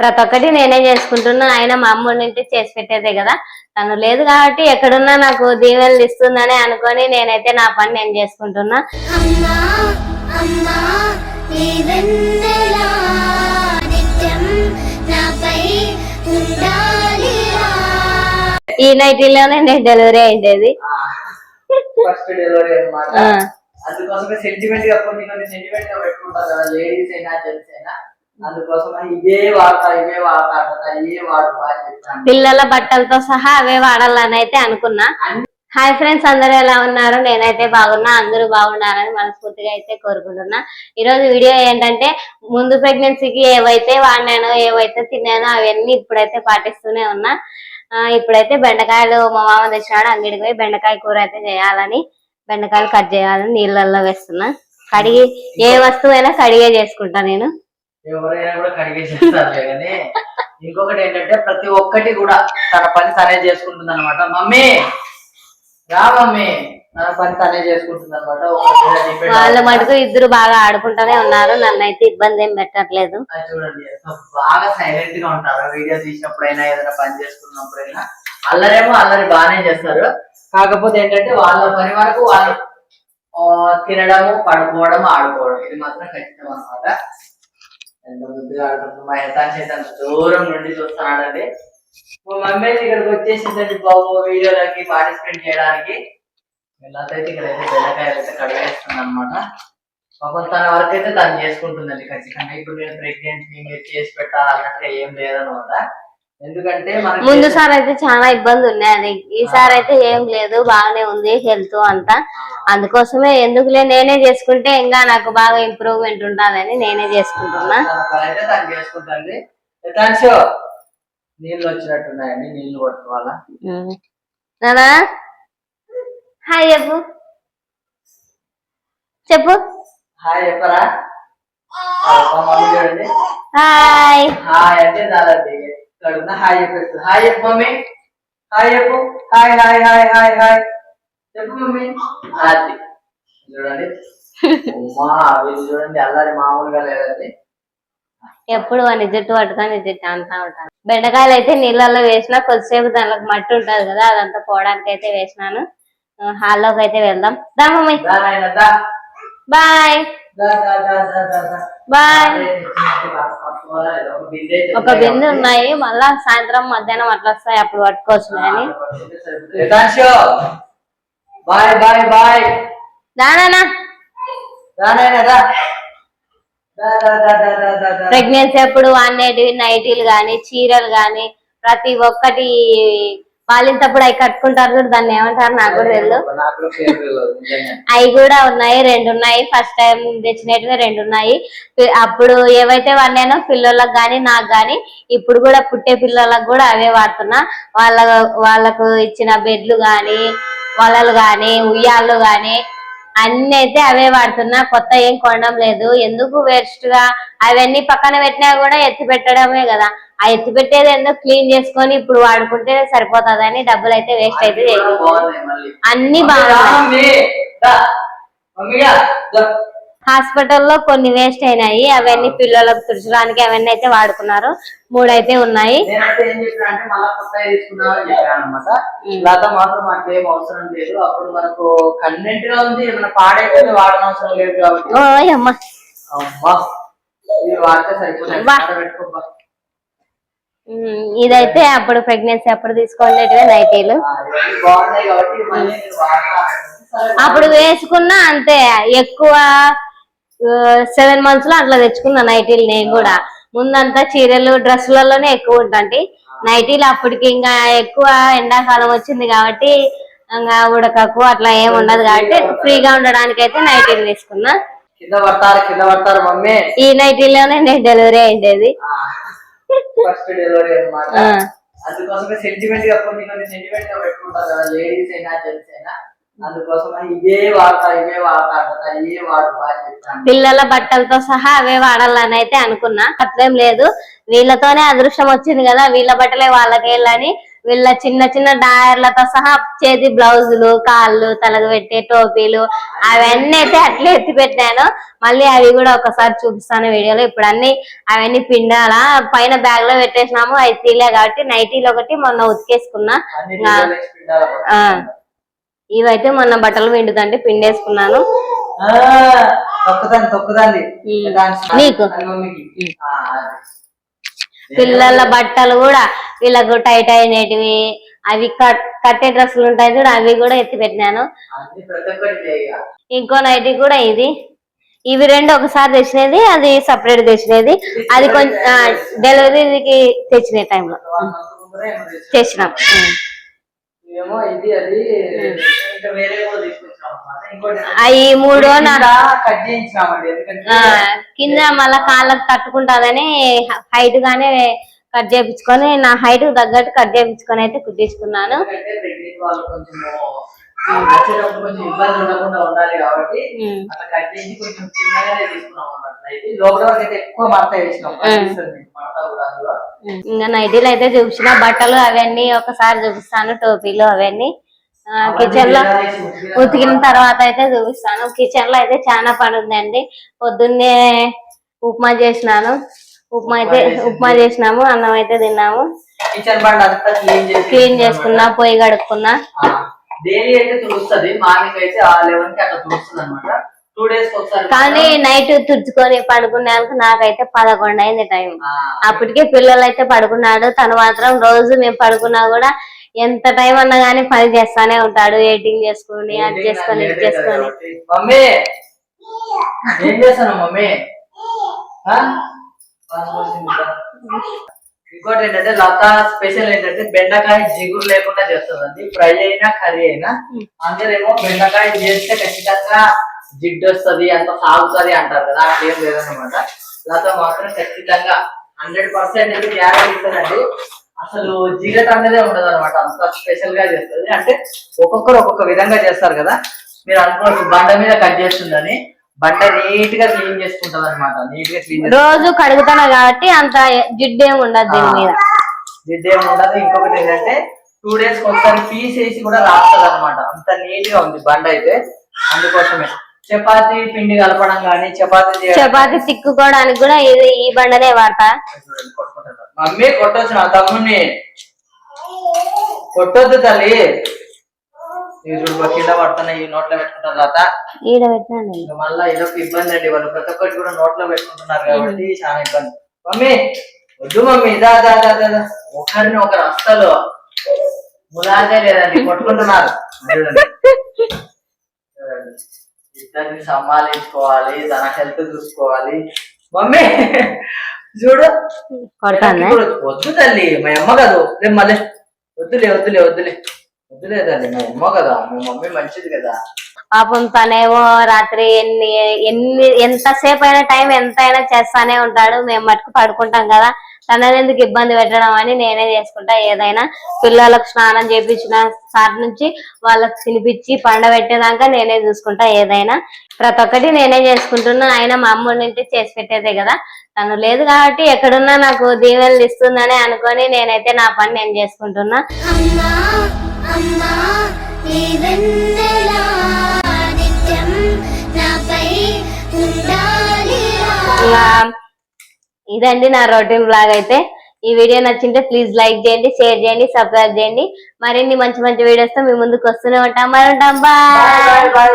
ప్రతి ఒక్కటి నేనే చేసుకుంటున్నా. ఆయన మా అమ్మ నుండి చేసి పెట్టేదే కదా. తను లేదు కాబట్టి ఎక్కడున్నా నాకు దీవెనలు ఇస్తుందని అనుకొని నేనైతే నా పని నేను చేసుకుంటున్నా. ఈ నైటీలోనే నేను డెలివరీ అయిండేది. ఫస్ట్ డెలివరీ అన్నమాట. ఆ. అందుకోసమే సెంటిమెంట్గా కొన్ని కొన్ని సెంటిమెంట్గా పెట్టుకుంటారు కదా లేడీస్ అయినా జెంట్స్ అయినా. పిల్లల బట్టలతో సహా అవే వాడాలని అయితే అనుకున్నా. హాయ్ ఫ్రెండ్స్ అందరూ ఎలా ఉన్నారు? నేనైతే బాగున్నా అందరూ బాగున్నారని మనస్ఫూర్తిగా అయితే కోరుకుంటున్నా. ఈరోజు వీడియో ఏంటంటే ముందు ప్రెగ్నెన్సీకి ఏవైతే వాడినానో ఏవైతే తిన్నానో అవన్నీ ఇప్పుడైతే పాటిస్తూనే ఉన్నా. ఇప్పుడైతే బెండకాయలు మా మామ తెచ్చినాడు అంగడికి పోయి బెండకాయ కూర అయితే చేయాలని బెండకాయలు కట్ చేయాలని నీళ్ళల్లో వేస్తున్నా. కడిగి ఏ వస్తువైనా కడిగే చేసుకుంటా నేను. ఎవరైనా కూడా కడిగేసేస్తారు కానీ ఇంకొకటి ఏంటంటే ప్రతి ఒక్కటి కూడా తన పని తనే చేసుకుంటుంది అనమాట మమ్మీ! రా మమ్మీ! తన పని తనే చేసుకుంటుంది అనమాట వాళ్ళ మటుకు ఇద్దరు బాగా ఆడుకుంటూనే ఉన్నారు. నన్ను అయితే ఇబ్బంది ఏం పెట్టట్లేదు. చూడండి బాగా సైలెంట్గా ఉంటారు. వీడియో తీసినప్పుడైనా ఏదైనా పని చేసుకున్నప్పుడైనా అల్లరేమో అల్లరి బాగానే చేస్తారు. కాకపోతే ఏంటంటే వాళ్ళ పని వరకు వాళ్ళు తినడము పడుకోవడం ఆడుకోవడం. ఇది మాత్రం ఖచ్చితం అనమాట ఎంత ముద్దుగా ఆడుకుంటుంది మా యథాంశ అయితే అంత దూరం నుండి చూస్తున్నాడండి. మా మమ్మీ ఇక్కడికి వచ్చేసిందండి బాబు వీడియోలకి పార్టిసిపేట్ చేయడానికి. వెళ్ళతైతే ఇక్కడైతే ఇక్కడ అయితే అయితే కడిగేస్తుంది అనమాట పాపం తన వరకు అయితే తను చేసుకుంటుందండి ఖచ్చితంగా. ఇప్పుడు నేను ప్రెగ్నెంట్ మీరు చేసి పెట్టాలన్నట్టుగా ఏం లేదనమాట ఎందుకంటే ముందు సార్ అయితే చాలా ఇబ్బంది ఉన్నది ఈసారి అయితే ఏం లేదు బాగానే ఉంది హెల్త్ అంతా. అందుకోసమే ఎందుకులే నేనే చేసుకుంటే ఇంకా నాకు బాగా ఇంప్రూవ్మెంట్ ఉంటుందని నేనే చేసుకుంటున్నా. నీళ్ళు వచ్చినట్టున్నాయండి పట్టుకోవాలా. నానా? హాయ్ చెప్పు. చెప్పు. హాయ్ చెప్పరా? హాయ్. హాయ్ అంటే ఇక్కడ హాయ్ చెప్పేస్తుంది హాయ్ చెప్పు మమ్మీ హాయ్ చెప్పు hi hi hi hi hi చెప్పు మమ్మీ అది చూడండి అమ్మా వీళ్ళు చూడండి అల్లరి మామూలుగా లేదండి ఎప్పుడు వాడిని జుట్టు పట్టుకొని జుట్టు అంతా ఉంటాను. బెండకాయలు అయితే నీళ్ళల్లో వేసిన కొద్దిసేపు దానికి మట్టి ఉంటది కదా అదంతా పోవడానికి అయితే వేసినాను. హాల్లోకి అయితే వెళ్దాం. దా మమ్మీ. బాయ్. బాయ్ ఒక బిందె. ఉన్నాయి మళ్ళా సాయంత్రం మధ్యాహ్నం అట్లా వస్తాయి అప్పుడు పట్టుకోవచ్చు అని బాయ్ బాయ్ బాయ్ దానా. ప్రెగ్నెన్సీ అప్పుడు వాడినేటివి నైటీలు గాని చీరలు గాని ప్రతి ఒక్కటి పాలింతప్పుడు అవి కట్టుకుంటారు చూడు దాన్ని ఏమంటారు? నాకు కూడా తెలియదు. అవి కూడా ఉన్నాయి రెండు ఉన్నాయి. ఫస్ట్ టైం తెచ్చినట్టుగా రెండు ఉన్నాయి. అప్పుడు ఏవైతే వాడినానో పిల్లలకు గాని నాకు గాని ఇప్పుడు కూడా పుట్టే పిల్లలకు కూడా అవే వాడుతున్నా. వాళ్ళ వాళ్ళకు ఇచ్చిన బెడ్లు గాని వలలు గాని ఉయ్యాళ్ళు గాని అన్ని అయితే అవే వాడుతున్నా. కొత్త ఏం కొనడం లేదు. ఎందుకు వేస్ట్గా? అవన్నీ పక్కన పెట్టినా కూడా ఎత్తి పెట్టడమే కదా. ఆ ఎత్తి పెట్టేది ఎందుకు క్లీన్ చేసుకొని ఇప్పుడు వాడుకుంటే సరిపోతుందని డబ్బులు అయితే వేస్ట్ అయితే అన్ని. బాగున్నాయి దా. హాస్పిటల్లో కొన్ని వేస్ట్ అయినాయి. అవన్నీ పిల్లలకు తుడచడానికి అవన్నీ అయితే వాడుకున్నారు. మూడు అయితే ఉన్నాయి అవసరం లేదు. ఇదైతే అప్పుడు ప్రెగ్నెన్సీ అప్పుడు తీసుకోలేటివే నైటీలు. అప్పుడు వేసుకున్నా అంతే ఎక్కువ సెవెన్ మంత్స్లో అట్లా తెచ్చుకున్నా నైటీలు నేను కూడా. ముందంతా చీరలు డ్రెస్సులలోనే ఎక్కువ ఉంటాంటి నైటీలు అప్పటికి ఇంకా ఎక్కువ ఎండాకాలం వచ్చింది కాబట్టి ఇంకా ఉడకకు అట్లా ఏం ఉండదు కాబట్టి ఫ్రీగా ఉండడానికి అయితే నైటీలు తీసుకున్నా. ఈ నైటీలోనే నేను డెలివరీ అయిండేది ఫస్ట్ డెలివరీ అన్నమాట. ఆ. అందుకోసమే సెంటిమెంట్గా కొన్ని కొన్ని సెంటిమెంట్గా పెట్టుకుంటారు కదా లేడీస్ అయినా జెంట్స్ అయినా. పిల్లల బట్టలతో సహా అవే వాడాలని అయితే అనుకున్నా. అట్లేం లేదు. వీళ్ళతోనే అదృష్టం వచ్చింది కదా వీళ్ళ బట్టలే వాళ్ళకి వెళ్ళని వీళ్ళ చిన్న చిన్న డాయర్లతో సహా చేతి బ్లౌజులు కాళ్ళు తలకు పెట్టే టోపీలు అవన్నీ అయితే అట్లే ఎత్తి పెట్టాను. మళ్ళీ అవి కూడా ఒకసారి చూపిస్తాను వీడియోలో. ఇప్పుడు అన్ని అవన్నీ పిండాల పైన బ్యాగ్లో పెట్టేసినాము. అవి తీలే కాబట్టి నైటీలు ఒకటి మొన్న ఉతికేసుకున్నా. ఇవైతే మొన్న బట్టలు పిండుతంటే పిండేసుకున్నాను. నీకు? అది మమ్మీకి. ఆ, అది. పిల్లల బట్టలు కూడా వీళ్ళకు టైట్ అయినటివి అవి కట్ కట్టే డ్రెస్సులు ఉంటాయి చూడు అవి కూడా ఎత్తి పెట్టినాను. ఇంకో. నైటీ కూడా ఇది. ఇవి రెండు ఒకసారి తెచ్చినది అది సపరేట్ తెచ్చినది. అది కొంచెం డెలివరీకి తెచ్చిన టైంలో. తెచ్చినాం. అవి మూడు కింద మళ్ళా కాళ్ళకు కట్టుకుంటాదని హైట్ గానే కట్ చేపించుకొని నా హైట్ తగ్గట్టు కట్ చేపించుకొని అయితే కుట్టించుకున్నాను. ఇంకా నైటీలు అయితే చూపించిన బట్టలు అవన్నీ ఒకసారి చూపిస్తాను టోపీలు అవన్నీ. కిచెన్లో ఉతికిన తర్వాత అయితే చూపిస్తాను. కిచెన్లో అయితే చాలా పని ఉందండి పొద్దున్నే ఉప్మా చేసినాను. ఉప్మా అయితే ఉప్మా చేసినాము అన్నం అయితే తిన్నాము. క్లీన్ చేసి క్లీన్ చేసుకున్నా పొయ్యి కడుక్కున్నా. డైలీ అయితే తుడుస్తుంది. మార్నింగ్ అయితే ఆ లెవెన్కి అట్లా తుడుస్తుంది అనమాట టూ డేస్ ఒకసారి కానీ నైట్ తుడుచుకొని పడుకునేందుకు నాకైతే పదకొండు అయింది టైం అప్పటికే పిల్లలు అయితే పడుకున్నాడు తను మాత్రం రోజు మేము పడుకున్నా కూడా ఎంత టైం అన్నా గానీ పని చేస్తానే ఉంటాడు. ఎడిటింగ్ చేసుకొని అది చేసుకొని ఇది చేసుకొని. మమ్మీ! ఏం చేస్తాను మమ్మీ? ఆ? ఇంకోటి ఏంటంటే లత స్పెషల్ ఏంటంటే బెండకాయ జిగురు లేకుండా చేస్తుందండి. ఫ్రై అయినా కర్రీ అయినా. అందరేమో బెండకాయ చేస్తే ఖచ్చితంగా జిడ్డు వస్తుంది అంత సాగుతుంది అంటారు కదా అట్లా ఏం లేదన్నమాట. లత మాత్రం ఖచ్చితంగా హండ్రెడ్ పర్సెంట్ అయితే గ్యారెంటీ ఇస్తుందండి అసలు జిగట్ అనేది ఉండదు అనమాట అంత స్పెషల్గా చేస్తుంది. అంటే ఒక్కొక్కరు ఒక్కొక్క విధంగా చేస్తారు కదా. మీరు అనుకోవచ్చు బండ మీద కట్ చేస్తుందని బండ నీట్గా క్లీన్ చేసుకుంటది అనమాట నీట్గా క్లీన్ రోజు కడుగుతాను కాబట్టి అంత జిడ్డు ఏమి ఉండదు దీని మీద. జిడ్డు ఏమి ఉండదు. ఇంకొకటి ఏంటంటే టూ డేస్ ఒకసారి పీస్ వేసి కూడా రాస్తుంది అనమాట అంత నీట్గా ఉంది బండ అయితే. అందుకోసమే. చపాతీ పిండి కలపడం కానీ చపాతీ చపాతి తిక్కుకోవడానికి కూడా ఇది ఈ బండనే వాడతా. మమ్మీ కొట్టొచ్చు నా తమ్ముడిని కొట్టొద్దు తల్లి. కింద ఈ నోట్లో పెట్టుకుంటారు తర్వాత ఈడ పెట్టినాను. ఇంకా మళ్ళా ఇదొక ఇబ్బంది అండి. వాళ్ళు ప్రతి ఒక్కటి కూడా నోట్లో పెట్టుకుంటున్నారు కాబట్టి చాలా ఇబ్బంది. మమ్మీ వద్దు మమ్మీ. ఇదా దా దా దా దా. ఒకరిని ఒకరు అస్సలు ములాగే లేదండి కొట్టుకుంటున్నారు. ఇద్దరిని సంభాలించుకోవాలి తన హెల్త్ చూసుకోవాలి. మమ్మీ చూడు. కొడతాను వద్దు తల్లి మా అమ్మ కాదు. రేపు మళ్ళీ వద్దులే వద్దులే వద్దులే. వద్దులే తల్లి మా అమ్మ కదా మా మమ్మీ మంచిది కదా. పాపం తనేమో రాత్రి ఎన్ని ఎన్ని ఎంతసేపు అయినా టైం ఎంత అయినా చేస్తానే ఉంటాడు. మేము మట్టుకు పడుకుంటాం కదా. తనని ఎందుకు ఇబ్బంది పెట్టడం అని నేనే చేసుకుంటా. ఏదైనా పిల్లలకు స్నానం చేపించిన సార్ నుంచి వాళ్ళకి తినిపించి పండబెట్టేదాకా నేనే చూసుకుంటా. ఏదైనా ప్రతి ఒక్కటి నేనే చేసుకుంటున్నా. ఆయన మా అమ్మ నుండి చేసి పెట్టేదే కదా. తను లేదు కాబట్టి ఎక్కడున్నా నాకు దీవెనలు ఇస్తుందని అనుకొని నేనైతే నా పని నేను చేసుకుంటున్నా. ఇంకా ఇదండి నా రొటీన్ బ్లాగ్ అయితే. ఈ వీడియో నచ్చింటే ప్లీజ్ లైక్ చేయండి షేర్ చేయండి సబ్స్క్రైబ్ చేయండి. మరిన్ని మంచి మంచి వీడియోస్తో మీ ముందుకు వస్తూనే ఉంటాం. మరి ఉంటాం. Bye bye.